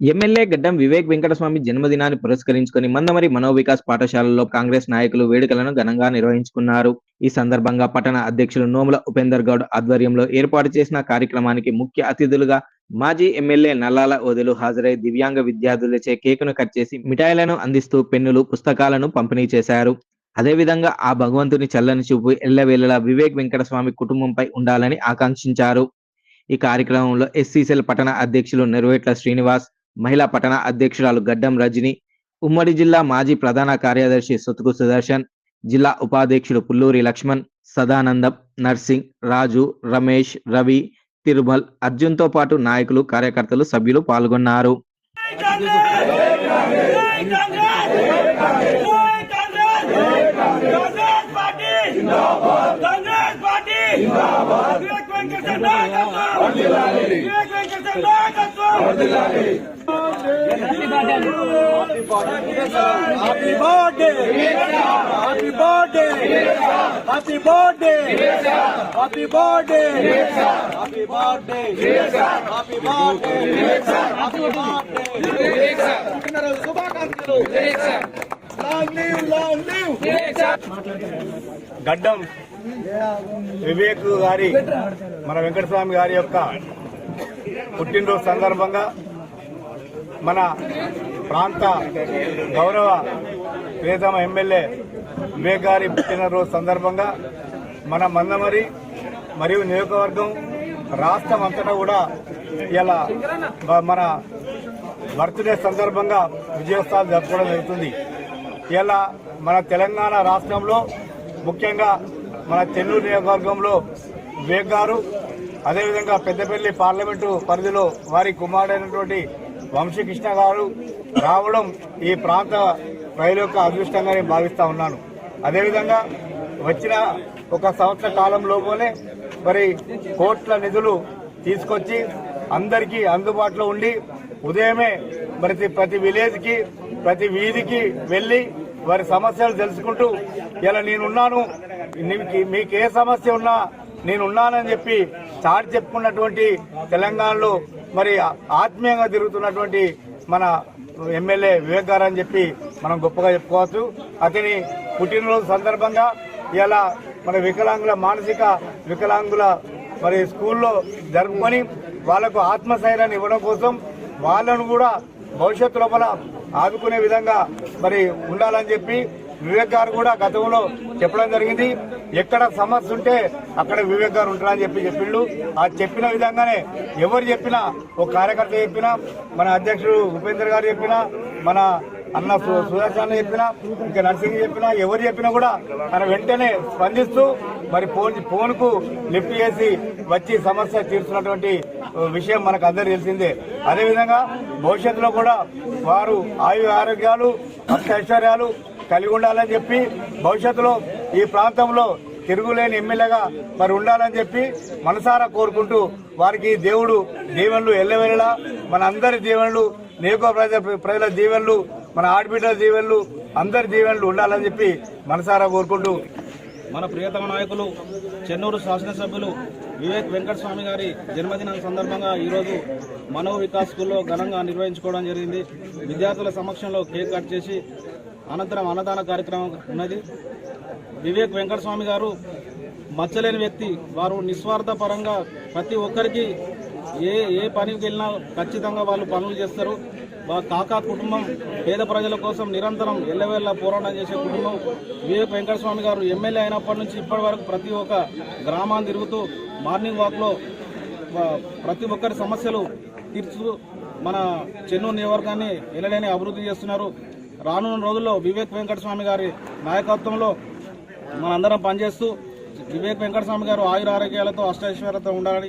MLA గడ్డం వివేక్ వెంకటస్వామి జన్మదినాన్ని పురస్కరించుకొని మందమరి మనోవికాస్ పాఠశాలలో కాంగ్రెస్ నాయకులు వేడుకలను ఘనంగా నిర్వహించుకున్నారు. ఈ సందర్భంగా పట్టణ అధ్యక్షులు నోముల ఉపేందర్ గౌడ్ ఆధ్వర్యంలో ఏర్పాటు చేసిన కార్యక్రమానికి ముఖ్య అతిథులుగా మాజీ ఎమ్మెల్యే నల్లాల ఓదెలు హాజరై దివ్యాంగ విద్యార్థులచే కేకును కట్ చేసి మిఠాయిలను అందిస్తూ పెన్నులు పుస్తకాలను పంపిణీ చేశారు. అదేవిధంగా ఆ భగవంతుని చల్లని చూపు ఎల్లవేళలా వివేక్ వెంకటస్వామి కుటుంబంపై ఉండాలని ఆకాంక్షించారు. ఈ కార్యక్రమంలో ఎస్సీసీఎల్ పట్టణ అధ్యక్షులు నెరవేట్ల శ్రీనివాస్ మహిళా పట్టణ అధ్యక్షురాలు గడ్డం రజని ఉమ్మడి జిల్లా మాజీ ప్రధాన కార్యదర్శి సొతుకు సుదర్శన్ జిల్లా ఉపాధ్యక్షుడు పుల్లూరి లక్ష్మణ్ సదానందం నర్సింగ్ రాజు రమేష్ రవి తిరుమల్ అర్జున్తో పాటు నాయకులు కార్యకర్తలు సభ్యులు పాల్గొన్నారు happy birthday happy birthday happy birthday Gaddam Vivek గారి మన వెంకటస్వామి గారి యొక్క పుట్టినరోజు సందర్భంగా మన ప్రాంత గౌరవ ప్రియతమ ఎమ్మెల్యే వివేక్ గారి పుట్టినరోజు సందర్భంగా మన మందమరి మరియు నియోజకవర్గం రాష్ట్రం అంతటా కూడా ఇలా మన బర్త్డే సందర్భంగా విజయోత్సవాలు జరుపుకోవడం జరుగుతుంది. ఇలా మన తెలంగాణ రాష్ట్రంలో ముఖ్యంగా మన చెన్నూరు నియోజకవర్గంలో వివేక్ గారు అదేవిధంగా పెద్దపల్లి పార్లమెంటు పరిధిలో వారి కుమారుడైనటువంటి వంశీకృష్ణ గారు రావడం ఈ ప్రాంత ప్రజల యొక్క అదృష్టంగా నేను భావిస్తా ఉన్నాను. అదేవిధంగా వచ్చిన ఒక సంవత్సర కాలం లోపలే మరి కోట్ల నిధులు తీసుకొచ్చి అందరికీ అందుబాటులో ఉండి ఉదయమే ప్రతి ప్రతి విలేజ్కి ప్రతి వీధికి వెళ్ళి వారి సమస్యలు తెలుసుకుంటూ ఇలా నేనున్నాను నీకు- మీకు ఏ సమస్య ఉన్నా నేనున్నానని చెప్పి చాటి చెప్పుకున్నటువంటి తెలంగాణలో మరి ఆత్మీయంగా తిరుగుతున్నటువంటి మన ఎమ్మెల్యే వివేక్ గారు అని చెప్పి మనం గొప్పగా చెప్పుకోవచ్చు. అతని పుట్టినరోజు సందర్భంగా ఇలా మన వికలాంగుల మానసిక వికలాంగుల మరి స్కూల్లో జరుపుకొని వాళ్ళకు ఆత్మస్థైర్యాన్ని ఇవ్వడం కోసం వాళ్ళను కూడా భవిష్యత్తు లోపల ఆదుకునే విధంగా మరి ఉండాలని చెప్పి వివేక్ గారు కూడా గతంలో చెప్పడం జరిగింది. ఎక్కడ సమస్య ఉంటే అక్కడ వివేక్ గారు ఉంటారని చెప్పి చెప్పిండు. ఆ చెప్పిన విధంగానే ఎవరు చెప్పినా ఒక కార్యకర్త చెప్పినా మన అధ్యక్షుడు ఉపేంద్ర గారు చెప్పినా మన అన్న సు- సుదర్శన్ చెప్పినా ఇంకా నర్సింగ్ చెప్పినా ఎవరు చెప్పినా కూడా తన వెంటనే స్పందిస్తూ మరి ఫోన్ ఫోన్కు లిఫ్ట్ చేసి వచ్చి సమస్య తీర్చున్నటువంటి విషయం మనకు అందరు తెలిసిందే. అదేవిధంగా భవిష్యత్తులో కూడా వారు ఆయు ఆరోగ్యాలు అష్టైశ్వర్యాలు కలిగి ఉండాలని చెప్పి భవిష్యత్తులో ఈ ప్రాంతంలో తిరుగులేని ఎమ్మెల్యేగా మరి ఉండాలని చెప్పి మనసారా కోరుకుంటూ వారికి దేవుడు దీవెనలు ఎల్లవెళ్ళలా మన అందరి దీవెనలు నియోజక ప్రజల ప్రజల దీవెనలు మన ఆడబిడ్డల దీవెనలు అందరి దీవెనలు ఉండాలని చెప్పి మనసారా కోరుకుంటూ. మన ప్రియతమ నాయకులు చెన్నూరు శాసనసభ్యులు వివేక్ వెంకటస్వామి గారి జన్మదినం సందర్భంగా ఈరోజు మనో వికాస్ స్కూల్లో ఘనంగా నిర్వహించుకోవడం జరిగింది. విద్యార్థుల సమక్షంలో కేక్ కట్ చేసి అనంతరం అన్నదాన కార్యక్రమం ఉన్నది. వివేక్ వెంకటస్వామి గారు మచ్చలేని వ్యక్తి. వారు నిస్వార్థ పరంగా ప్రతి ఒక్కరికి ఏ ఏ పనికి వెళ్ళినా ఖచ్చితంగా వాళ్ళు పనులు చేస్తారు. కాకా కుటుంబం పేద ప్రజల కోసం నిరంతరం ఎల్లవేళ్ళ పోరాటం చేసే కుటుంబం. వివేక్ వెంకటస్వామి గారు ఎమ్మెల్యే అయినప్పటి నుంచి ఇప్పటి వరకు ప్రతి ఒక్క గ్రామాన్ని తిరుగుతూ మార్నింగ్ వాక్లో ప్రతి ఒక్కరి సమస్యలు తీర్చు మన చెన్నూరు నియోజకవర్గాన్ని ఎల్లలేని అభివృద్ధి చేస్తున్నారు. రానున్న రోజుల్లో వివేక్ వెంకటస్వామి గారి నాయకత్వంలో మనందరం పనిచేస్తూ వివేక్ వెంకటస్వామి గారు ఆయుర ఆరోగ్యాలతో అష్టైశ్వర్యతో ఉండాలని